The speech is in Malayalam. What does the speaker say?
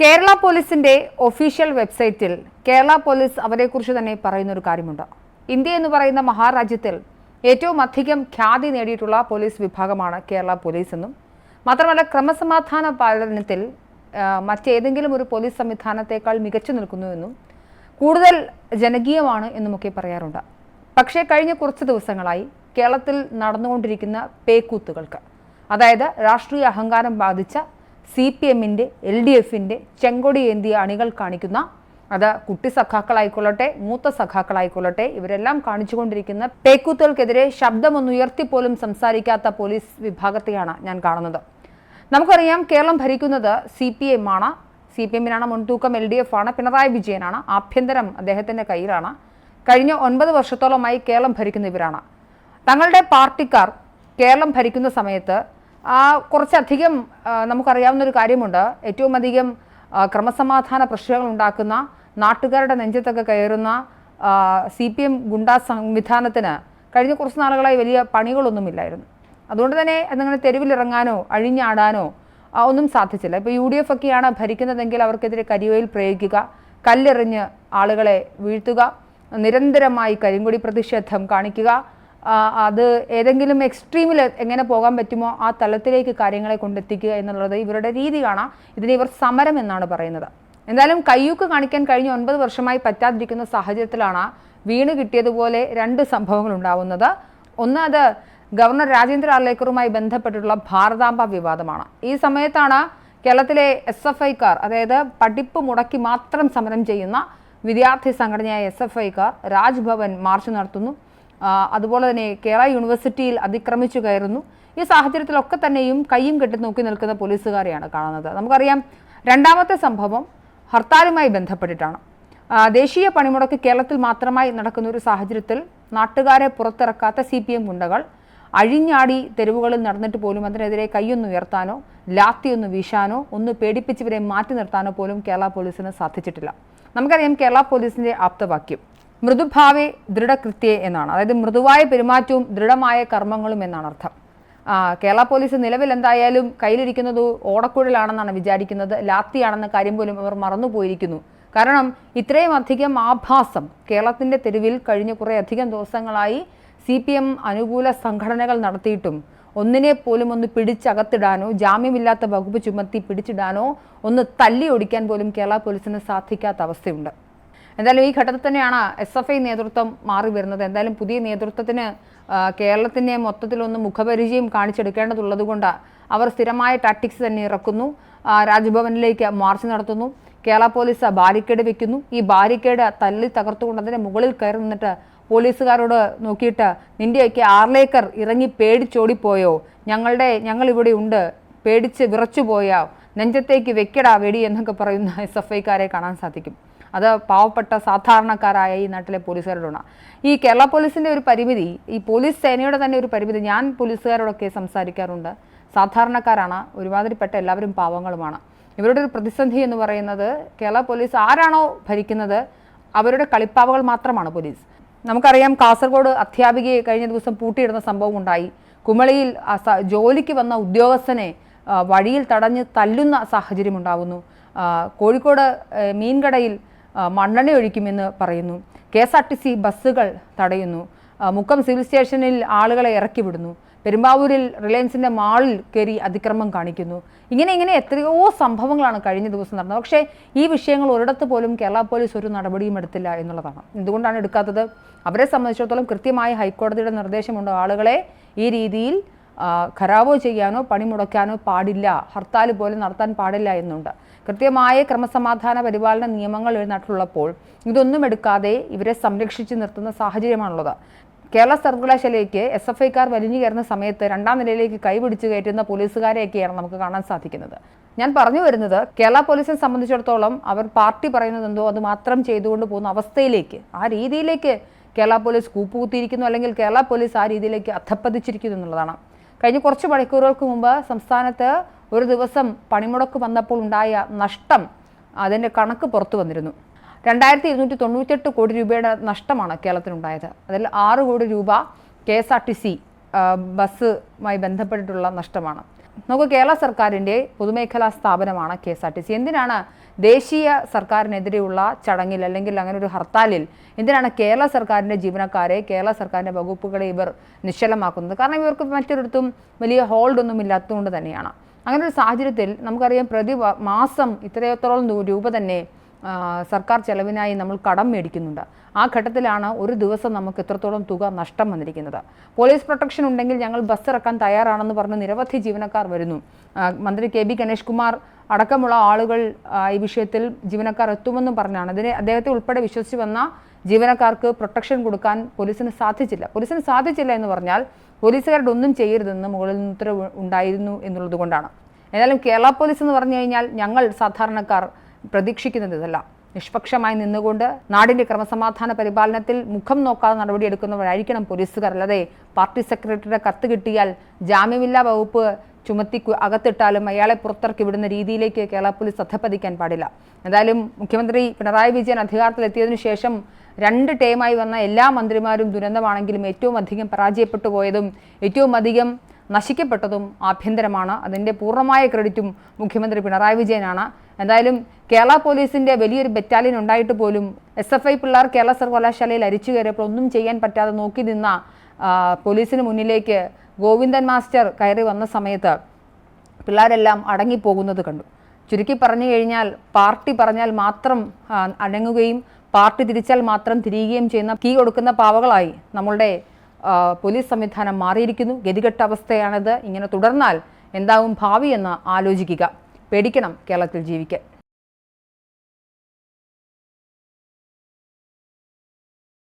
കേരള പോലീസിന്റെ ഒഫീഷ്യൽ വെബ്സൈറ്റിൽ കേരള പോലീസ് അവരെക്കുറിച്ച് തന്നെ പറയുന്ന ഒരു കാര്യമുണ്ട്. ഇന്ത്യ എന്ന് പറയുന്ന മഹാരാജ്യത്തിൽ ഏറ്റവും അധികം ഖ്യാതി നേടിയിട്ടുള്ള പോലീസ് വിഭാഗമാണ് കേരള പോലീസ് എന്നും. മാത്രമല്ല ക്രമസമാധാന പാലനത്തിൽ മറ്റേതെങ്കിലും ഒരു പോലീസ് സംവിധാനത്തേക്കാൾ മികച്ചു നിൽക്കുന്നുവെന്നും കൂടുതൽ ജനകീയമാണ് എന്നുമൊക്കെ പറയാറുണ്ട്. പക്ഷേ കഴിഞ്ഞ കുറച്ച് ദിവസങ്ങളായി കേരളത്തിൽ നടന്നുകൊണ്ടിരിക്കുന്ന പേക്കൂത്തുകൾക്ക് അതായത് രാഷ്ട്രീയ അഹങ്കാരം ബാധിച്ച സി പി എമ്മിന്റെ എൽ ഡി എഫിന്റെ ചെങ്കൊടി ഏന്തിയ അണികൾ കാണിക്കുന്ന അത് കുട്ടി സഖാക്കളായിക്കൊള്ളട്ടെ മൂത്ത സഖാക്കളായിക്കൊള്ളട്ടെ ഇവരെല്ലാം കാണിച്ചുകൊണ്ടിരിക്കുന്ന പേക്കൂത്തുകൾക്കെതിരെ ശബ്ദമൊന്നുയർത്തിപ്പോലും സംസാരിക്കാത്ത പോലീസ് വിഭാഗത്തെയാണ് ഞാൻ കാണുന്നത്. നമുക്കറിയാം കേരളം ഭരിക്കുന്നത് സി പി എം ആണ് സി പി എമ്മിനാണ് മുൻതൂക്കം എൽ ഡി എഫ് ആണ് പിണറായി വിജയനാണ്. ആഭ്യന്തരം അദ്ദേഹത്തിന്റെ കയ്യിലാണ്. കഴിഞ്ഞ ഒൻപത് വർഷത്തോളമായി കേരളം ഭരിക്കുന്ന ഇവരാണ്. തങ്ങളുടെ പാർട്ടിക്കാർ കേരളം ഭരിക്കുന്ന സമയത്ത് ആ, കുറച്ചധികം നമുക്കറിയാവുന്ന ഒരു കാര്യമുണ്ട്. ഏറ്റവും അധികം ക്രമസമാധാന പ്രശ്നങ്ങൾ ഉണ്ടാക്കുന്ന നാട്ടുകാരുടെ നെഞ്ചത്തൊക്കെ കയറുന്ന സി പി എം ഗുണ്ടാ സംവിധാനത്തിന് കഴിഞ്ഞ കുറച്ച് നാളുകളായി വലിയ പണികളൊന്നുമില്ലായിരുന്നു. അതുകൊണ്ട് തന്നെ അതിങ്ങനെ തെരുവിലിറങ്ങാനോ അഴിഞ്ഞാടാനോ ഒന്നും സാധിച്ചില്ല. ഇപ്പോൾ യു ഡി എഫ് ഒക്കെയാണ് ഭരിക്കുന്നതെങ്കിൽ അവർക്കെതിരെ കരിവയിൽ പ്രയോഗിക്കുക കല്ലെറിഞ്ഞ് ആളുകളെ വീഴ്ത്തുക നിരന്തരമായി കരിങ്കൊടി പ്രതിഷേധം കാണിക്കുക അത് ഏതെങ്കിലും എക്സ്ട്രീമിൽ എങ്ങനെ പോകാൻ പറ്റുമോ ആ തലത്തിലേക്ക് കാര്യങ്ങളെ കൊണ്ടെത്തിക്കുക എന്നുള്ളത് ഇവരുടെ രീതി കാണാം ഇതിന് ഇവർ സമരം എന്നാണ് പറയുന്നത്. എന്തായാലും കയ്യൂക്ക് കാണിക്കാൻ കഴിഞ്ഞ ഒൻപത് വർഷമായി പറ്റാതിരിക്കുന്ന സാഹചര്യത്തിലാണ് വീണ് കിട്ടിയതുപോലെ രണ്ട് സംഭവങ്ങൾ ഉണ്ടാവുന്നത്. ഒന്ന് അത് ഗവർണർ രാജേന്ദ്ര ആർലേക്കറുമായി ബന്ധപ്പെട്ടിട്ടുള്ള ഭാരതാംബ വിവാദമാണ്. ഈ സമയത്താണ് കേരളത്തിലെ എസ് എഫ് ഐക്കാർ അതായത് പഠിപ്പ് മുടക്കി മാത്രം സമരം ചെയ്യുന്ന വിദ്യാർത്ഥി സംഘടനയായ എസ് എഫ് ഐക്കാർ രാജ്ഭവൻ മാർച്ച് നടത്തുന്നു. അതുപോലെ തന്നെ കേരള യൂണിവേഴ്സിറ്റിയിൽ അതിക്രമിച്ചു കയറുന്നു. ഈ സാഹചര്യത്തിലൊക്കെ തന്നെയും കൈയും കെട്ടി നോക്കി നിൽക്കുന്ന പോലീസുകാരെയാണ് കാണുന്നത്. നമുക്കറിയാം രണ്ടാമത്തെ സംഭവം ഹർത്താലുമായി ബന്ധപ്പെട്ടിട്ടാണ്. ദേശീയ പണിമുടക്ക് കേരളത്തിൽ മാത്രമായി നടക്കുന്ന ഒരു സാഹചര്യത്തിൽ നാട്ടുകാരെ പുറത്തിറക്കാത്ത സി പി എം ഗുണ്ടകൾ അഴിഞ്ഞാടി തെരുവുകളിൽ നടന്നിട്ട് പോലും അതിനെതിരെ കൈയൊന്ന് ഉയർത്താനോ ലാത്തിയൊന്ന് വീശാനോ ഒന്ന് പേടിപ്പിച്ചവരെ മാറ്റി നിർത്താനോ പോലും കേരള പോലീസിന് സാധിച്ചിട്ടില്ല. നമുക്കറിയാം കേരള പോലീസിന്റെ ആപ്തവാക്യം. മൃദുഭാവേ ദൃഢകൃത്യേ എന്നാണ്. അതായത് മൃദുവായ പെരുമാറ്റവും ദൃഢമായ കർമ്മങ്ങളും എന്നാണ് അർത്ഥം. കേരള പോലീസ് നിലവിൽ എന്തായാലും കയ്യിലിരിക്കുന്നത് ഓടക്കുഴലാണെന്നാണ് വിചാരിക്കുന്നത്. ലാത്തിയാണെന്ന കാര്യം പോലും അവർ മറന്നുപോയിരിക്കുന്നു കാരണം ഇത്രയും അധികം ആഭാസം കേരളത്തിന്റെ തെരുവിൽ കഴിഞ്ഞ കുറേ അധികം ദിവസങ്ങളായി സി പി എം അനുകൂല സംഘടനകൾ നടത്തിയിട്ടും ഒന്നിനെ പോലും ഒന്ന് പിടിച്ചകത്തിടാനോ ജാമ്യമില്ലാത്ത വകുപ്പ് ചുമത്തി പിടിച്ചിടാനോ ഒന്ന് തല്ലി ഒടിക്കാൻ പോലും കേരള പോലീസിന് സാധിക്കാത്ത അവസ്ഥയുണ്ട്. എന്തായാലും ഈ ഘട്ടത്തിൽ തന്നെയാണ് എസ് എഫ് ഐ നേതൃത്വം മാറി വരുന്നത്. എന്തായാലും പുതിയ നേതൃത്വത്തിന് കേരളത്തിന്റെ മൊത്തത്തിലൊന്ന് മുഖപരിചയം കാണിച്ചെടുക്കേണ്ടതുള്ളത് കൊണ്ട് അവർ സ്ഥിരമായ ടാക്ടിക്സ് തന്നെ ഇറക്കുന്നു. രാജ്ഭവനിലേക്ക് മാർച്ച് നടത്തുന്നു. കേരള പോലീസ് ബാരിക്കേഡ് വെക്കുന്നു. ഈ ബാരിക്കേഡ് തല്ലി തകർത്തുകൊണ്ട് അതിന്റെ മുകളിൽ കയറി നിന്നിട്ട് പോലീസുകാരോട് നോക്കിയിട്ട് നിന്റെയൊക്കെ ആർലേക്കർ ഇറങ്ങി പേടിച്ചോടിപ്പോയോ? ഞങ്ങളുടെ ഞങ്ങൾ ഇവിടെ ഉണ്ട്. പേടിച്ച് വിറച്ചു പോയോ നെഞ്ചത്തേക്ക് വെക്കടാ വെടി എന്നൊക്കെ പറയുന്ന എസ് എഫ് ഐക്കാരെ കാണാൻ സാധിക്കും. അത് പാവപ്പെട്ട സാധാരണക്കാരായ ഈ നാട്ടിലെ പോലീസുകാരോടാണ്. ഈ കേരള പോലീസിന്റെ ഒരു പരിമിതി ഈ പോലീസ് സേനയുടെ തന്നെ ഒരു പരിമിതി ഞാൻ പോലീസുകാരോടൊക്കെ സംസാരിക്കാറുണ്ട്. സാധാരണക്കാരാണ് ഒരുമാതിരിപ്പെട്ട എല്ലാവരും പാവങ്ങളുമാണ്. ഇവരുടെ ഒരു പ്രതിസന്ധി എന്ന് പറയുന്നത് കേരള പോലീസ് ആരാണോ ഭരിക്കുന്നത് അവരുടെ കളിപ്പാവകൾ മാത്രമാണ് പോലീസ്. നമുക്കറിയാം കാസർഗോഡ് അധ്യാപികയെ കഴിഞ്ഞ ദിവസം പൂട്ടിയിടുന്ന സംഭവം ഉണ്ടായി. കുമളിയിൽ ജോലിക്ക് വന്ന ഉദ്യോഗസ്ഥനെ വഴിയിൽ തടഞ്ഞ് തല്ലുന്ന സാഹചര്യം ഉണ്ടാകുന്നു കോഴിക്കോട് മീൻകടയിൽ മണ്ണെണ്ണ ഒഴിക്കുമെന്ന് പറയുന്നു. K S R T C ബസ്സുകൾ തടയുന്നു. മുക്കം സിവിൽ സ്റ്റേഷനിൽ ആളുകളെ ഇറക്കി വിടുന്നു. പെരുമ്പാവൂരിൽ റിലയൻസിന്റെ മാളിൽ കയറി അതിക്രമം കാണിക്കുന്നു. ഇങ്ങനെ ഇങ്ങനെ എത്രയോ സംഭവങ്ങളാണ് കഴിഞ്ഞ ദിവസം നടന്നത്. പക്ഷേ ഈ വിഷയങ്ങൾ ഒരിടത്ത് പോലും കേരള പോലീസ് ഒരു നടപടിയും എടുത്തില്ല എന്നുള്ളതാണ്. എന്തുകൊണ്ടാണ് എടുക്കാത്തത്? അവരെ സംബന്ധിച്ചിടത്തോളം കൃത്യമായി ഹൈക്കോടതിയുടെ നിർദ്ദേശമുണ്ട്. ആളുകളെ ഈ രീതിയിൽ ഖരാവോ ചെയ്യാനോ പണിമുടക്കാനോ പാടില്ല. ഹർത്താൽ പോലും നടത്താൻ പാടില്ല എന്നുണ്ട്. കൃത്യമായ ക്രമസമാധാന പരിപാലന നിയമങ്ങൾ എഴുന്നേറ്റുള്ളപ്പോൾ ഇതൊന്നും എടുക്കാതെ ഇവരെ സംരക്ഷിച്ച് നിർത്തുന്ന സാഹചര്യമാണുള്ളത്. കേരള സർവകലാശാലയ്ക്ക് എസ് എഫ് ഐക്കാർ വലിഞ്ഞു കയറുന്ന സമയത്ത് രണ്ടാം നിലയിലേക്ക് കൈപിടിച്ച് കയറ്റുന്ന പോലീസുകാരെയൊക്കെയാണ് നമുക്ക് കാണാൻ സാധിക്കുന്നത്. ഞാൻ പറഞ്ഞു വരുന്നത് കേരള പോലീസിനെ സംബന്ധിച്ചിടത്തോളം അവർ പാർട്ടി പറയുന്നത് എന്തോ അത് മാത്രം ചെയ്തുകൊണ്ട് പോകുന്ന അവസ്ഥയിലേക്ക് ആ രീതിയിലേക്ക് കേരള പോലീസ് കൂപ്പുകുത്തിയിരിക്കുന്നു അല്ലെങ്കിൽ കേരള പോലീസ് ആ രീതിയിലേക്ക് അധപ്പതിച്ചിരിക്കുന്നു എന്നുള്ളതാണ്. കഴിഞ്ഞ കുറച്ച് മണിക്കൂറുകൾക്ക് മുമ്പ് സംസ്ഥാനത്ത് ഒരു ദിവസം പണിമുടക്ക് വന്നപ്പോൾ ഉണ്ടായ നഷ്ടം അതിന്റെ കണക്ക് പുറത്തു വന്നിരുന്നു. രണ്ടായിരത്തി ഇരുന്നൂറ്റി തൊണ്ണൂറ്റെട്ട് കോടി രൂപയുടെ നഷ്ടമാണ് കേരളത്തിനുണ്ടായത്. അതിൽ ആറ് കോടി രൂപ K S R T C ബസ്സുമായി ബന്ധപ്പെട്ടിട്ടുള്ള നഷ്ടമാണ്. നമുക്ക് കേരള സർക്കാരിന്റെ പൊതുമേഖലാ സ്ഥാപനമാണ് K S R T C. എന്തിനാണ് ദേശീയ സർക്കാരിനെതിരെയുള്ള ചടങ്ങിൽ അല്ലെങ്കിൽ അങ്ങനെ ഒരു ഹർത്താലിൽ എന്തിനാണ് കേരള സർക്കാരിന്റെ ജീവനക്കാരെ കേരള സർക്കാരിന്റെ വകുപ്പുകളെ ഇവർ നിശ്ചലമാക്കുന്നത്? കാരണം ഇവർക്ക് മറ്റൊരിടത്തും വലിയ ഹോൾഡ് ഒന്നും ഇല്ലാത്തതുകൊണ്ട് തന്നെയാണ്. അങ്ങനെ ഒരു സാഹചര്യത്തിൽ നമുക്കറിയാം പ്രതി മാസം ഇത്രയത്തോളം രൂപ തന്നെ സർക്കാർ ചെലവിനായി നമ്മൾ കടം മേടിക്കുന്നുണ്ട്. ആ ഘട്ടത്തിലാണ് ഒരു ദിവസം നമുക്ക് ഇത്രത്തോളം തുക നഷ്ടം വന്നിരിക്കുന്നത്. പോലീസ് പ്രൊട്ടക്ഷൻ ഉണ്ടെങ്കിൽ ഞങ്ങൾ ബസ് ഇറക്കാൻ തയ്യാറാണെന്ന് പറഞ്ഞ് നിരവധി ജീവനക്കാർ വരുന്നു. മന്ത്രി കെ ബി ഗണേഷ് കുമാർ അടക്കമുള്ള ആളുകൾ ഈ വിഷയത്തിൽ ജീവനക്കാർ എത്തുമെന്നും പറഞ്ഞാണ്. അതിനെ അദ്ദേഹത്തെ ഉൾപ്പെടെ വിശ്വസിച്ച് വന്ന ജീവനക്കാർക്ക് പ്രൊട്ടക്ഷൻ കൊടുക്കാൻ പോലീസിന് സാധിച്ചില്ല. പോലീസിന് സാധിച്ചില്ല എന്ന് പറഞ്ഞാൽ പോലീസുകാരുടെ ഒന്നും ചെയ്യരുതെന്ന് മുകളിൽ നിന്ന് ഉത്തരവ് ഉണ്ടായിരുന്നു എന്നുള്ളത് കൊണ്ടാണ്. ഏതായാലും കേരള പോലീസ് എന്ന് പറഞ്ഞു കഴിഞ്ഞാൽ ഞങ്ങൾ സാധാരണക്കാർ പ്രതീക്ഷിക്കുന്നത് ഇതല്ല. നിഷ്പക്ഷമായി നിന്നുകൊണ്ട് നാടിന്റെ ക്രമസമാധാന പരിപാലനത്തിൽ മുഖം നോക്കാതെ നടപടിയെടുക്കുന്നവരായിരിക്കണം പോലീസുകാർ. അല്ലാതെ പാർട്ടി സെക്രട്ടറിയുടെ കത്ത് കിട്ടിയാൽ ജാമ്യമില്ലാ വകുപ്പ് ചുമത്തി അകത്തിട്ടാലും അയാളെ പുറത്തിറക്കി വിടുന്ന രീതിയിലേക്ക് കേരള പോലീസ് അധപ്പതിക്കാൻ പാടില്ല. എന്തായാലും മുഖ്യമന്ത്രി പിണറായി വിജയൻ അധികാരത്തിലെത്തിയതിനു ശേഷം രണ്ട് ടേമായി വന്ന എല്ലാ മന്ത്രിമാരും ദുരന്തമാണെങ്കിലും ഏറ്റവും അധികം പരാജയപ്പെട്ടു പോയതും ഏറ്റവും അധികം നശിക്കപ്പെട്ടതും ആഭ്യന്തരമാണ്. അതിന്റെ പൂർണമായ ക്രെഡിറ്റും മുഖ്യമന്ത്രി പിണറായി വിജയനാണ്. എന്തായാലും കേരള പോലീസിന്റെ വലിയൊരു ബറ്റാലിയൻ ഉണ്ടായിട്ട് പോലും എസ് എഫ് ഐ പിള്ളേർ കേരള സർവകലാശാലയിൽ അരിച്ചു കയറിയപ്പോൾ ഒന്നും ചെയ്യാൻ പറ്റാതെ നോക്കി നിന്ന പോലീസിന് മുന്നിലേക്ക് ഗോവിന്ദൻ മാസ്റ്റർ കയറി വന്ന സമയത്ത് പിള്ളേരെല്ലാം അടങ്ങിപ്പോകുന്നത് കണ്ടു. ചുരുക്കി പറഞ്ഞു കഴിഞ്ഞാൽ പാർട്ടി പറഞ്ഞാൽ മാത്രം അടങ്ങുകയും പാർട്ടി തിരിച്ചാൽ മാത്രം തിരിയുകയും ചെയ്യുന്ന കീ കൊടുക്കുന്ന പാവകളായി നമ്മളുടെ പോലീസ് സംവിധാനം മാറിയിരിക്കുന്നു. ഗതികെട്ട അവസ്ഥയാണിത്. ഇങ്ങനെ തുടർന്നാൽ എന്താവും ഭാവി എന്ന് ആലോചിക്കുക. പേടിക്കണം കേരളത്തിൽ ജീവിക്കാൻ.